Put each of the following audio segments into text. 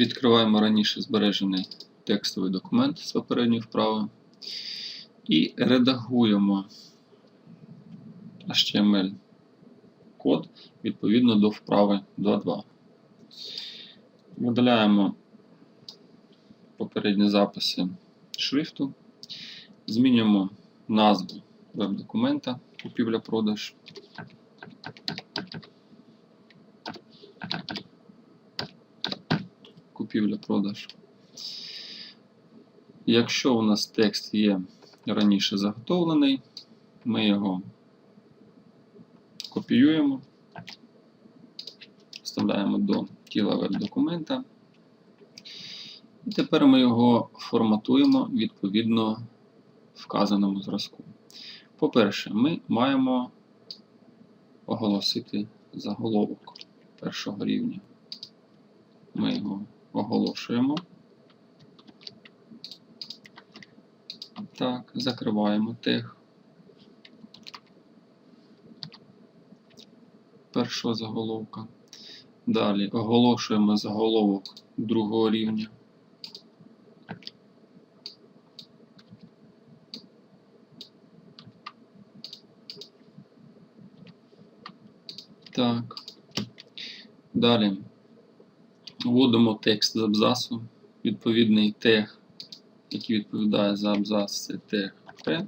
Відкриваємо раніше збережений текстовий документ з попередньої вправи і редагуємо HTML код відповідно до вправи 2.2. Видаляємо попередні записи шрифту, змінюємо назву веб-документа купівля-продаж. Купівля-продаж. Якщо у нас текст є раніше заготовлений, ми його копіюємо, вставляємо до тіла веб-документа. І тепер ми його форматуємо відповідно вказаному зразку. По-перше, ми маємо оголосити заголовок першого рівня. Ми його оголошуємо. Так, закриваємо тег першого заголовка. Далі оголошуємо заголовок другого рівня. Так. Далі вводимо текст з абзацу. Відповідний тег, який відповідає за абзац, це тег P.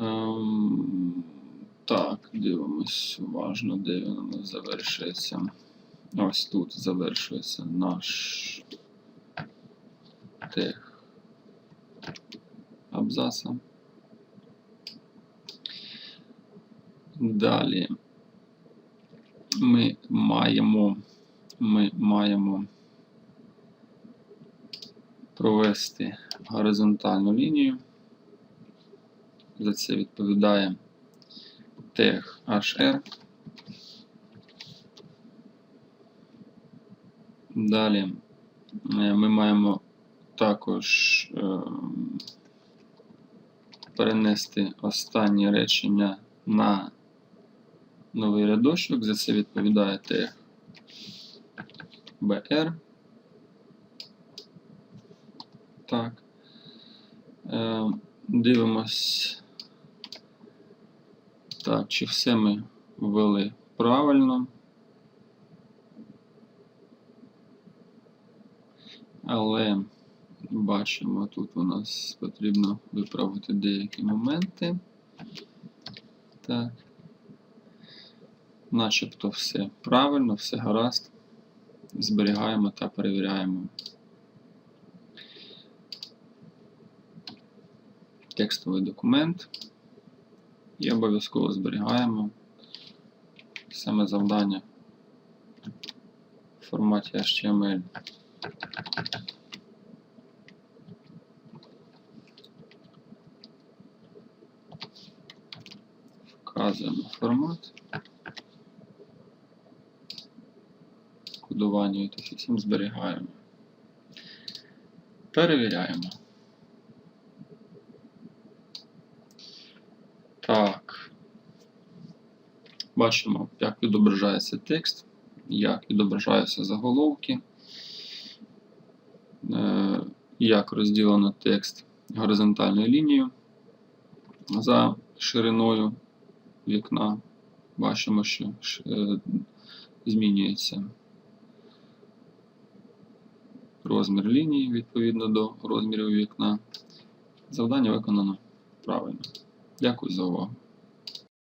Ем, так, дивимось уважно, де він у нас завершується. Ось тут завершується наш тег абзаца. Далі маємо, ми маємо провести горизонтальну лінію. За це відповідає тег HR. Далі е, ми маємо також е, перенести останнє речення на новий рядочок. За це відповідає BR. Так. Е, Дивимось. Так, чи все ми ввели правильно. Але бачимо, тут у нас потрібно виправити деякі моменти. Так. Начебто все правильно, все гаразд. Зберігаємо та перевіряємо. Текстовий документ. І обов'язково зберігаємо саме завдання в форматі HTML. Вказуємо формат. Кодування і всім зберігаємо. Перевіряємо. Так. Бачимо, як відображається текст, як відображаються заголовки, е, як розділено текст горизонтальною лінією за шириною вікна. Бачимо, що е, змінюється розмір лінії відповідно до розмірів вікна. Завдання виконано правильно. Дякую за увагу.